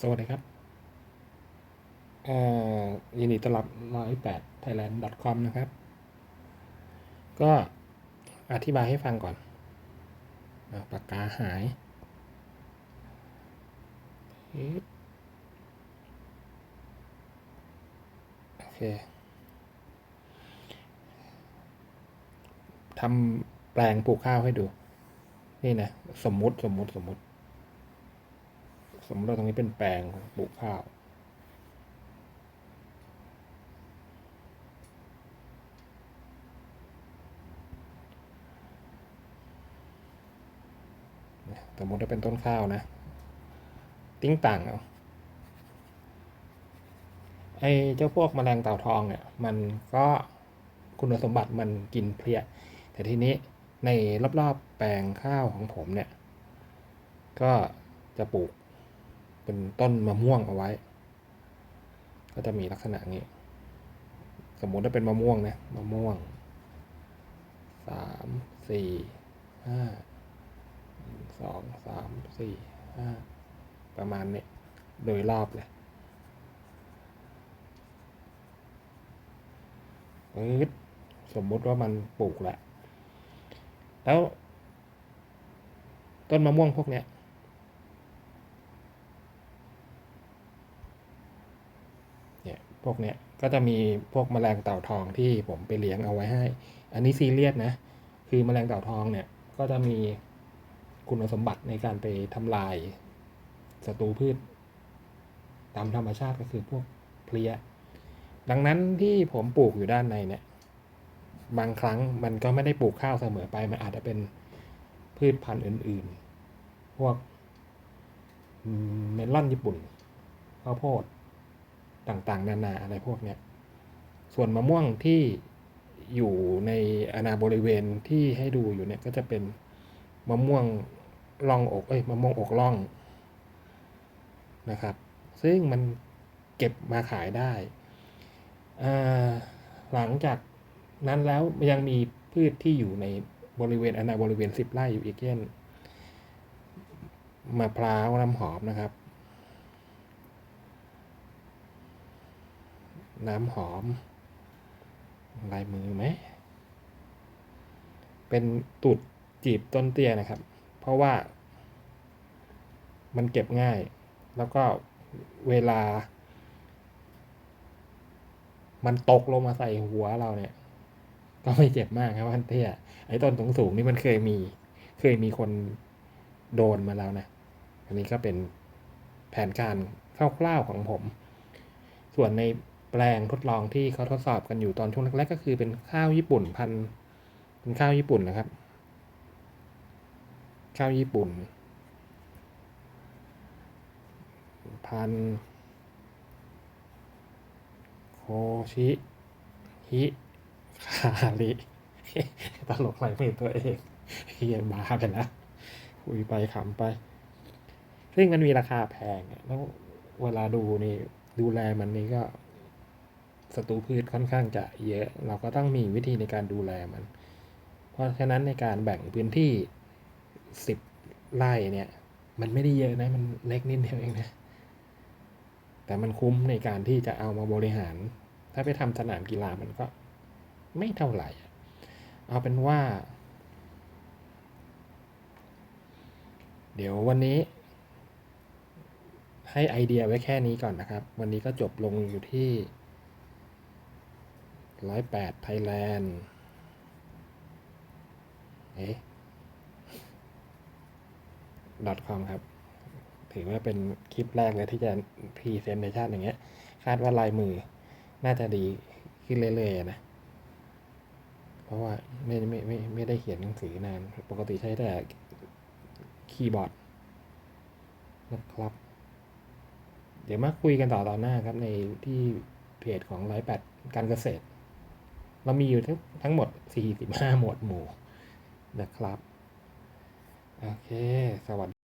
สวัสดีครับอ่อยินดีต้อนรับร้อยแปด thailand com นะครับ ก็อธิบายให้ฟังก่อนอะปากกาหาย โอเคทำแปลงปลูกข้าวให้ดู นี่นะ สมมุติสมมุติสมมุติ สมมติว่าตรงนี้เป็นแปลงปลูกข้าว สมมติว่าเป็นต้นข้าวนะ ติ้งต่างเอาไอ้เจ้าพวกแมลงเต่าทองเนี่ยมันก็คุณสมบัติมันกินเพลี้ยแต่ทีนี้ในรอบๆแปลงข้าวของผมเนี่ย ก็จะปลูก เป็นต้นมะม่วงเอาไว้ ก็จะมีลักษณะนี้ สมมุติว่าเป็นมะม่วงนะมะม่วงสามสี่ห้าสองสามสี่ห้าประมาณนี้โดยรอบเลยปึ๊ดสมมุติว่ามันปลูกแล้วแล้ว ต้นมะม่วงพวกเนี้ย เนี่ย พวกเนี้ยก็จะมีพวกแมลงเต่าทองที่ผมไปเลี้ยงเอาไว้ให้ อันนี้ซีเรียสนะ คือแมลงเต่าทองเนี่ยก็จะมีคุณสมบัติในการไปทำลายศัตรูพืช ตามธรรมชาติก็คือพวกเพลี้ยดังนั้นที่ผมปลูกอยู่ด้านในเนี่ย บางครั้งมันก็ไม่ได้ปลูกข้าวเสมอไป มันอาจจะเป็นพืชพันธุ์อื่น ๆ พวกเมลอนญี่ปุ่นข้าวโพด ต่างๆ นานาอะไรพวกเนี้ยส่วนมะม่วงที่อยู่ในอาณาบริเวณที่ให้ดูอยู่เนี่ยก็จะเป็นมะม่วงล่องอกเอ้ยมะม่วงอกล่องนะครับ ซึ่งมันเก็บมาขายได้หลังจากนั้นแล้วยังมีพืชที่อยู่ในบริเวณอาณาบริเวณสิบไร่อยู่อีกเช่นมะพร้าวน้ำหอมนะครับ น้ำหอม ลายมือไหม เป็นตูดจีบต้นเตี้ยนะครับ เพราะว่า มันเก็บง่าย แล้วก็เวลา มันตกลงมาใส่หัวเราเนี่ย ก็ไม่เจ็บมากครับมันเตี้ย ไอ้ต้นสูงสูงนี่มันเคยมี เคยมีคนโดนมาแล้วนะ อันนี้ก็เป็นแผนการคร่าวๆของผม ส่วนใน แปลงทดลองที่เขาทดสอบกันอยู่ตอนช่วงแรกๆก็คือเป็นข้าวญี่ปุ่นพันเป็นข้าวญี่ปุ่นนะครับ ข้าวญี่ปุ่น พันโคชิฮิคาริตลกไหลไม่ตัวเองเฮียบ้าไปแล้วคุยไปขำไป ซึ่งมันมีราคาแพงแล้วเวลาดูนี่ดูแลมันนี่ก็ ศัตรูพืชค่อนข้างจะเยอะ เราก็ต้องมีวิธีในการดูแลมัน เพราะฉะนั้นในการแบ่งพื้นที่สิบไร่เนี่ย มันไม่ได้เยอะนะ มันเล็กนิดเดียวเองนะ แต่มันคุ้มในการที่จะเอามาบริหาร ถ้าไปทำสนามกีฬามันก็ไม่เท่าไหร่ เอาเป็นว่า เดี๋ยววันนี้ให้ไอเดียไว้แค่นี้ก่อนนะครับ วันนี้ก็จบลงอยู่ที่ ร้อยแปดไทยแลนด์ เอ๊ะ .com ครับ ถือว่าเป็นคลิปแรกเลยที่จะพรีเซนเทชันอย่างเงี้ย คาดว่าลายมือน่าจะดีขึ้นเรื่อยๆนะ เพราะว่าไม่ไม่ไม่ไม่ได้เขียนหนังสือนาน ปกติใช้แต่คีย์บอร์ดนะครับ เดี๋ยวมาคุยกันต่อตอนหน้าครับในที่เพจของร้อยแปดการเกษตร เรามีอยู่ทั้งทั้งหมด 45 หมวดหมู่นะครับ โอเค สวัสดี